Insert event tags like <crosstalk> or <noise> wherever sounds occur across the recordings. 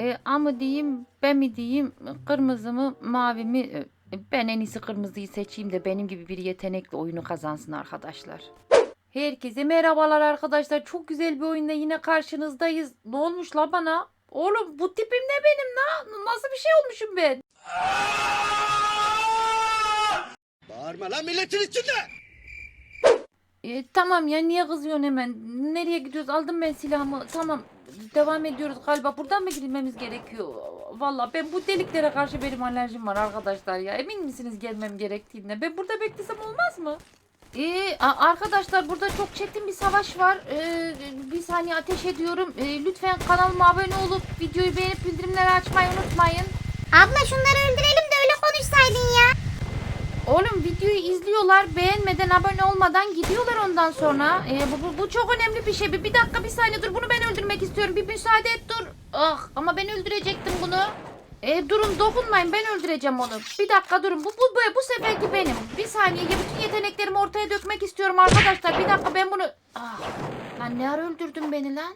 E, A mı diyeyim, B mi diyeyim, kırmızı mı, mavi mi? E, Ben en iyisi kırmızıyı seçeyim de benim gibi bir yetenekli oyunu kazansın arkadaşlar. Herkese merhabalar arkadaşlar. Çok güzel bir oyunda yine karşınızdayız. Ne olmuş la bana? Oğlum bu tipim ne benim la? Nasıl bir şey olmuşum ben? Bağırma lan milletin içinde. E, tamam ya niye kızıyorsun hemen? Nereye gidiyoruz? Aldım ben silahımı. Tamam devam ediyoruz galiba. Buradan mı gitmemiz gerekiyor? Valla ben bu deliklere karşı benim alerjim var arkadaşlar ya. Emin misiniz gelmem gerektiğine? Ben burada beklesem olmaz mı? Ee, arkadaşlar burada çok çetin bir savaş var. Ee, bir saniye ateş ediyorum. Ee, lütfen kanalıma abone olup videoyu beğenip bildirimleri açmayı unutmayın. Abla şunları öldürelim de öyle konuşsaydın ya. Oğlum videoyu izliyorlar beğenmeden abone olmadan gidiyorlar ondan sonra. Ee, bu, bu, bu çok önemli bir şey. Bir, bir dakika bir saniye dur bunu ben öldürmek istiyorum. Bir müsaade et dur. Ah ama ben öldürecektim bunu. Ee, durun dokunmayın ben öldüreceğim onu. Bir dakika durun bu, bu, bu, bu seferki benim. Bir saniye bütün yeteneklerimi ortaya dökmek istiyorum arkadaşlar. Bir dakika ben bunu... Ah, lan ne ara öldürdün beni lan?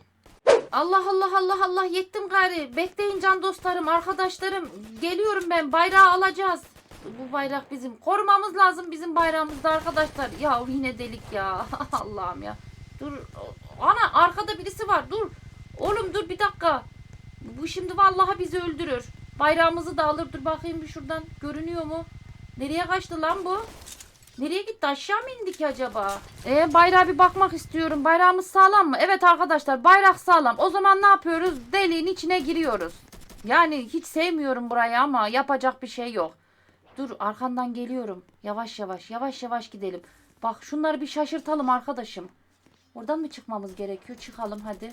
Allah Allah Allah Allah yettim gari. Bekleyin can dostlarım, arkadaşlarım. Geliyorum ben. Bayrağı alacağız. Bu bayrak bizim. Korumamız lazım bizim bayrağımızda arkadaşlar. Ya yine delik ya. <laughs> Allah'ım ya. Dur. Ana arkada birisi var. Dur. Oğlum dur bir dakika. Bu şimdi vallahi bizi öldürür. Bayrağımızı da alır. Dur bakayım bir şuradan. Görünüyor mu? Nereye kaçtı lan bu? Nereye gitti? Aşağı mı indi ki acaba? Ee, bayrağa bir bakmak istiyorum. Bayrağımız sağlam mı? Evet arkadaşlar bayrak sağlam. O zaman ne yapıyoruz? Deliğin içine giriyoruz. Yani hiç sevmiyorum burayı ama yapacak bir şey yok. Dur arkandan geliyorum. Yavaş yavaş yavaş yavaş gidelim. Bak şunları bir şaşırtalım arkadaşım. Oradan mı çıkmamız gerekiyor? Çıkalım hadi.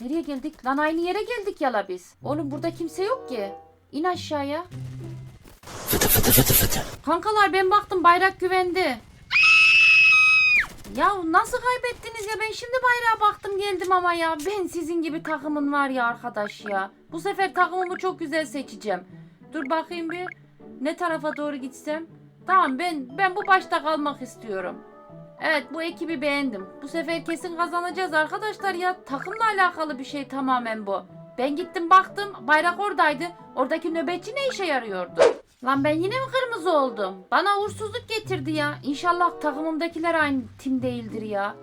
Nereye geldik? Lan aynı yere geldik yala biz. Oğlum burada kimse yok ki. İn aşağıya. Kankalar ben baktım bayrak güvende. Ya nasıl kaybettiniz ya ben şimdi bayrağa baktım geldim ama ya ben sizin gibi takımın var ya arkadaş ya. Bu sefer takımımı çok güzel seçeceğim. Dur bakayım bir ne tarafa doğru gitsem. Tamam ben ben bu başta kalmak istiyorum. Evet bu ekibi beğendim. Bu sefer kesin kazanacağız arkadaşlar ya. Takımla alakalı bir şey tamamen bu. Ben gittim baktım bayrak oradaydı. Oradaki nöbetçi ne işe yarıyordu? Lan ben yine mi kırmızı oldum? Bana uğursuzluk getirdi ya. İnşallah takımımdakiler aynı tim değildir ya.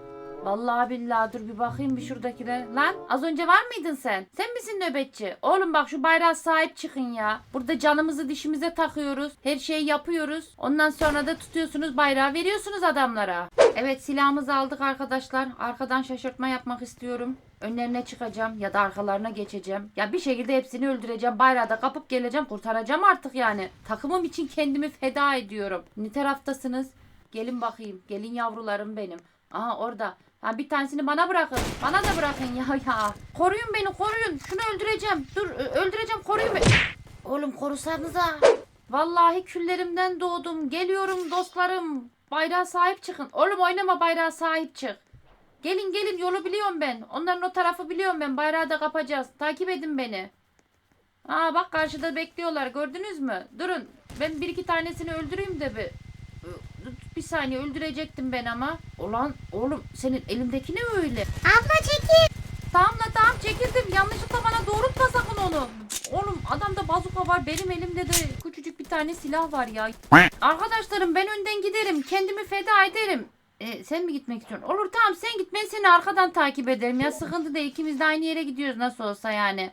Vallahi billahi dur bir bakayım bir şuradakiler. Lan az önce var mıydın sen? Sen misin nöbetçi? Oğlum bak şu bayrağa sahip çıkın ya. Burada canımızı dişimize takıyoruz. Her şeyi yapıyoruz. Ondan sonra da tutuyorsunuz bayrağı veriyorsunuz adamlara. Evet silahımızı aldık arkadaşlar. Arkadan şaşırtma yapmak istiyorum. Önlerine çıkacağım ya da arkalarına geçeceğim. Ya bir şekilde hepsini öldüreceğim. Bayrağı da kapıp geleceğim. Kurtaracağım artık yani. Takımım için kendimi feda ediyorum. Ne taraftasınız? Gelin bakayım. Gelin yavrularım benim. Aha orada. Ha bir tanesini bana bırakın. Bana da bırakın ya ya. Koruyun beni koruyun. Şunu öldüreceğim. Dur öldüreceğim koruyun beni. Oğlum korusanıza. Vallahi küllerimden doğdum. Geliyorum dostlarım. Bayrağa sahip çıkın. Oğlum oynama bayrağa sahip çık. Gelin gelin yolu biliyorum ben. Onların o tarafı biliyorum ben. Bayrağı da kapacağız. Takip edin beni. Aa bak karşıda bekliyorlar. Gördünüz mü? Durun. Ben bir iki tanesini öldüreyim de bir. Bir saniye öldürecektim ben ama. Ulan oğlum senin elindeki ne öyle? Abla çekil. Tamam la tamam çekildim. Yanlışlıkla bana doğrultma sakın onu. Oğlum adamda bazuka var. Benim elimde de küçücük bir tane silah var ya. Arkadaşlarım ben önden giderim. Kendimi feda ederim. E, sen mi gitmek istiyorsun? Olur tamam sen git ben seni arkadan takip ederim. Ya sıkıntı değil ikimiz de aynı yere gidiyoruz nasıl olsa yani.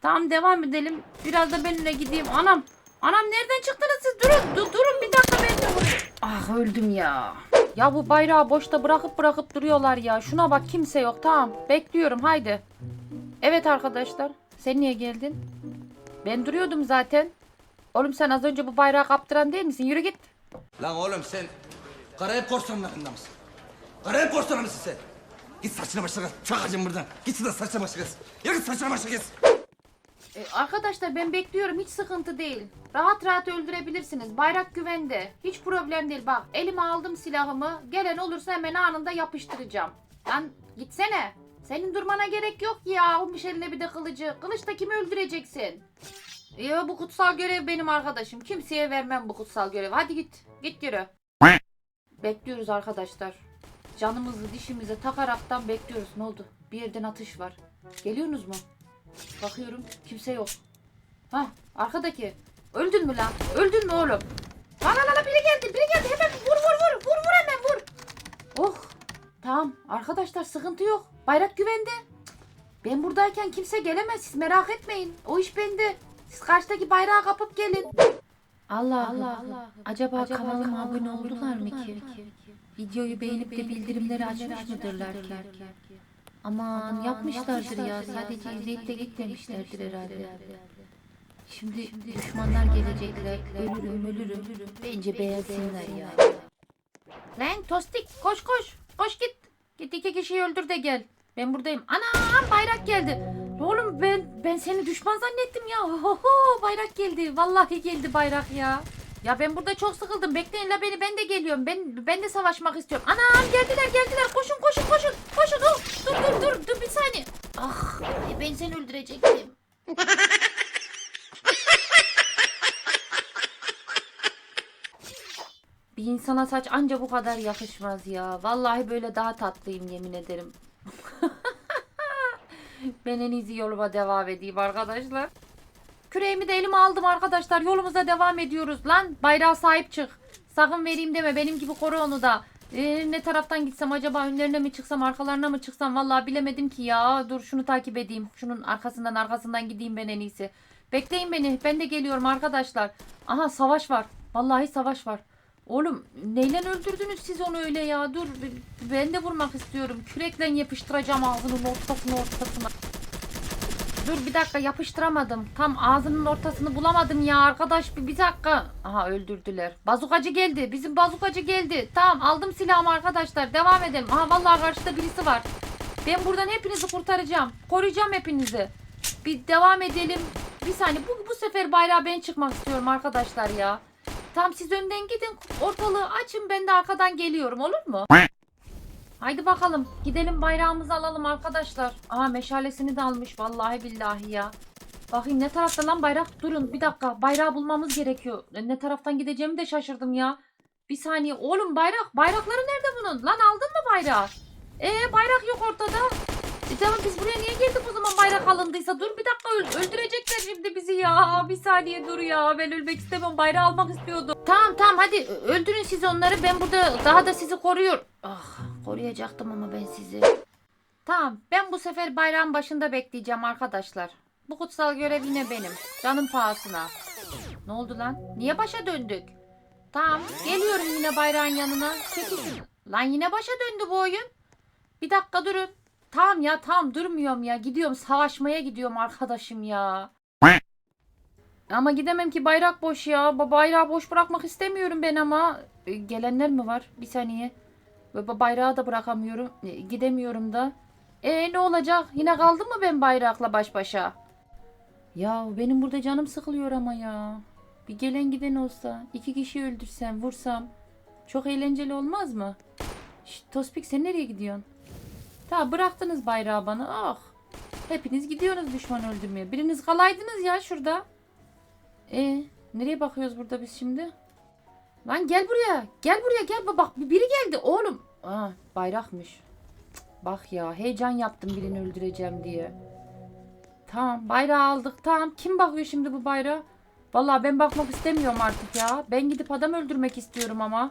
Tamam devam edelim. Biraz da benimle gideyim. Anam. Anam nereden çıktınız siz? Durun dur, durun bir dakika ben de vurayım. Ah öldüm ya. Ya bu bayrağı boşta bırakıp bırakıp duruyorlar ya. Şuna bak kimse yok. Tamam bekliyorum haydi. Evet arkadaşlar. Sen niye geldin? Ben duruyordum zaten. Oğlum sen az önce bu bayrağı kaptıran değil misin? Yürü git. Lan oğlum sen Karayip korsanlarında mısın? Karayip korsanı mısın sen? Git saçına başına kes. Çakacım buradan. Git şuradan saçına başına kes. Ya git saçına başına kes. Ee, arkadaşlar ben bekliyorum. Hiç sıkıntı değil. Rahat rahat öldürebilirsiniz. Bayrak güvende. Hiç problem değil. Bak elime aldım silahımı. Gelen olursa hemen anında yapıştıracağım. Lan gitsene. Senin durmana gerek yok ya. Almış eline bir de kılıcı. Kılıçta kimi öldüreceksin? Ya bu kutsal görev benim arkadaşım. Kimseye vermem bu kutsal görevi. Hadi git. Git yürü. Bekliyoruz arkadaşlar. Canımızı dişimize takaraktan bekliyoruz. Ne oldu? Bir yerden atış var. Geliyorsunuz mu? Bakıyorum kimse yok. Ha arkadaki. Öldün mü lan? Öldün mü oğlum? Lan lan lan biri geldi biri geldi hemen vur vur vur vur vur hemen vur. Oh tamam arkadaşlar sıkıntı yok. Bayrak güvende. Ben buradayken kimse gelemez siz merak etmeyin. O iş bende. Siz karşıdaki bayrağı kapıp gelin. Allah Allah. Allah. Acaba, kanalıma abone oldular mı ki? Videoyu beğenip de bildirimleri açmış mıdırlar ki? Aman yapmışlardır ya. Sadece izleyip de gitmemişlerdir herhalde. Şimdi düşmanlar gelecekler. Ölürüm ölürüm. Bence beğensinler ya. Lan Tostik koş koş. Koş git. Git iki kişiyi öldür de gel. Ben buradayım. Anam bayrak geldi. Oğlum ben ben seni düşman zannettim ya. Oho, bayrak geldi. Vallahi geldi bayrak ya. Ya ben burada çok sıkıldım. Bekleyin la beni. Ben de geliyorum. Ben ben de savaşmak istiyorum. Anam geldiler geldiler. Koşun koşun koşun. Koşun. Oh, dur dur dur dur bir saniye. Ah ay ben seni öldürecektim. <laughs> Bir insana saç anca bu kadar yakışmaz ya. Vallahi böyle daha tatlıyım yemin ederim. <laughs> ben en iyisi yoluma devam edeyim arkadaşlar. Küreğimi de elime aldım arkadaşlar. Yolumuza devam ediyoruz. Lan bayrağa sahip çık. Sakın vereyim deme. Benim gibi koru onu da. Ee, ne taraftan gitsem acaba önlerine mi çıksam arkalarına mı çıksam vallahi bilemedim ki ya. Dur şunu takip edeyim. Şunun arkasından arkasından gideyim ben en iyisi. Bekleyin beni. Ben de geliyorum arkadaşlar. Aha savaş var. Vallahi savaş var. Oğlum neyle öldürdünüz siz onu öyle ya? Dur ben de vurmak istiyorum. Kürekle yapıştıracağım ağzının ortasına ortasına. Dur bir dakika yapıştıramadım. Tam ağzının ortasını bulamadım ya arkadaş bir, bir dakika. Aha öldürdüler. Bazukacı geldi. Bizim bazukacı geldi. Tamam aldım silahımı arkadaşlar. Devam edelim. Aha vallahi karşıda birisi var. Ben buradan hepinizi kurtaracağım. Koruyacağım hepinizi. Bir devam edelim. Bir saniye bu, bu sefer bayrağa ben çıkmak istiyorum arkadaşlar ya. Tamam siz önden gidin. Ortalığı açın ben de arkadan geliyorum olur mu? Haydi bakalım. Gidelim bayrağımızı alalım arkadaşlar. Aa meşalesini de almış vallahi billahi ya. Bakayım ne tarafta lan bayrak? Durun bir dakika. Bayrağı bulmamız gerekiyor. Ne taraftan gideceğimi de şaşırdım ya. Bir saniye. Oğlum bayrak. Bayrakları nerede bunun? Lan aldın mı bayrağı? Ee bayrak yok ortada. E tamam biz buraya niye geldik o zaman bayrak alındıysa? Dur bir dakika öl- öldürecekler şimdi bizi ya. Bir saniye dur ya. Ben ölmek istemem. Bayrağı almak istiyordum. Tamam tamam hadi öldürün siz onları. Ben burada daha da sizi koruyor. Ah koruyacaktım ama ben sizi. Tamam ben bu sefer bayrağın başında bekleyeceğim arkadaşlar. Bu kutsal görev yine benim. Canım pahasına. Ne oldu lan? Niye başa döndük? Tamam geliyorum yine bayrağın yanına. Çekilin. Lan yine başa döndü bu oyun. Bir dakika durun. Tamam ya tamam durmuyorum ya. Gidiyorum savaşmaya gidiyorum arkadaşım ya. Ama gidemem ki bayrak boş ya. Ba- Bayrağı boş bırakmak istemiyorum ben ama. E, Gelenler mi var? Bir saniye. Bayrağı da bırakamıyorum. E, Gidemiyorum da. E ne olacak? Yine kaldım mı ben bayrakla baş başa? Ya benim burada canım sıkılıyor ama ya. Bir gelen giden olsa, iki kişi öldürsem, vursam. Çok eğlenceli olmaz mı? Şşt, Tospik sen nereye gidiyorsun? Ta bıraktınız bayrağı bana. Ah. Hepiniz gidiyorsunuz düşman öldürmeye. Biriniz kalaydınız ya şurada. E nereye bakıyoruz burada biz şimdi? Lan gel buraya. Gel buraya gel. Bak- biri geldi oğlum. Aa bayrakmış. Bak ya heyecan yaptım birini öldüreceğim diye. Tamam bayrağı aldık. Tamam kim bakıyor şimdi bu bayrağa? Vallahi ben bakmak istemiyorum artık ya. Ben gidip adam öldürmek istiyorum ama.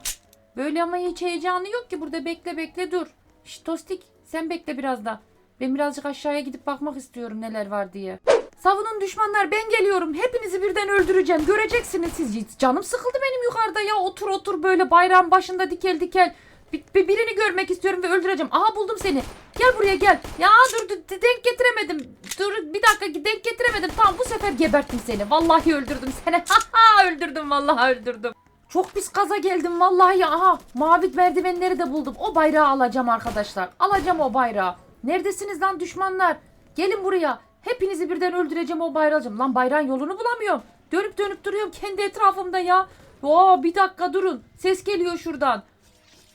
Böyle ama hiç heyecanı yok ki burada bekle bekle dur. Şşt Tostik sen bekle biraz da. Ben birazcık aşağıya gidip bakmak istiyorum neler var diye. Savunun düşmanlar ben geliyorum. Hepinizi birden öldüreceğim. Göreceksiniz siz. Canım sıkıldı benim yukarıda ya. Otur otur böyle bayrağın başında dikel dikel. Bir, bir- birini görmek istiyorum ve öldüreceğim. Aha buldum seni. Gel buraya gel. Ya dur, dur denk getiremedim. Dur bir dakika denk getiremedim. Tamam bu sefer geberttim seni. Vallahi öldürdüm seni. <laughs> Öldürdüm vallahi öldürdüm. Çok pis kaza geldim vallahi. Aha mavi merdivenleri de buldum. O bayrağı alacağım arkadaşlar. Alacağım o bayrağı. Neredesiniz lan düşmanlar? Gelin buraya. Hepinizi birden öldüreceğim o bayrağı. Lan bayrağın yolunu bulamıyorum. Dönüp dönüp duruyorum kendi etrafımda ya. Oo bir dakika durun. Ses geliyor şuradan.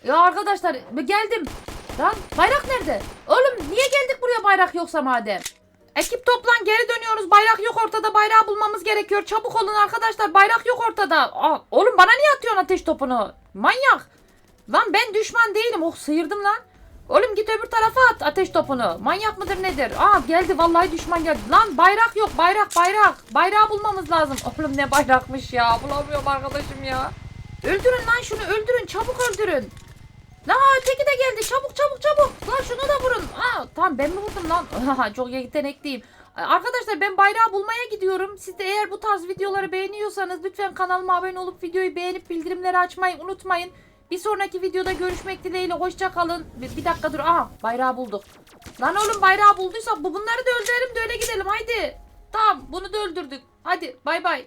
Ya arkadaşlar geldim. Lan bayrak nerede? Oğlum niye geldik buraya bayrak yoksa madem? Ekip toplan geri dönüyoruz. Bayrak yok ortada. Bayrağı bulmamız gerekiyor. Çabuk olun arkadaşlar. Bayrak yok ortada. Aa, oğlum bana niye atıyorsun ateş topunu? Manyak. Lan ben düşman değilim. Oh sıyırdım lan. Oğlum git öbür tarafa at ateş topunu. Manyak mıdır nedir? Aa geldi vallahi düşman geldi. Lan bayrak yok bayrak bayrak. Bayrağı bulmamız lazım. <laughs> Oğlum ne bayrakmış ya. Bulamıyorum arkadaşım ya. Öldürün lan şunu öldürün çabuk öldürün. Lan öteki de geldi çabuk çabuk çabuk. Lan şunu da vurun. Aa tamam ben mi vurdum lan? <laughs> Çok yetenekliyim. Arkadaşlar ben bayrağı bulmaya gidiyorum. Siz de eğer bu tarz videoları beğeniyorsanız lütfen kanalıma abone olup videoyu beğenip bildirimleri açmayı unutmayın. Bir sonraki videoda görüşmek dileğiyle hoşça kalın. Bir, bir dakika dur. Aha bayrağı bulduk. Lan oğlum bayrağı bulduysak bu bunları da öldürelim de öyle gidelim haydi. Tamam bunu da öldürdük. Hadi bay bay.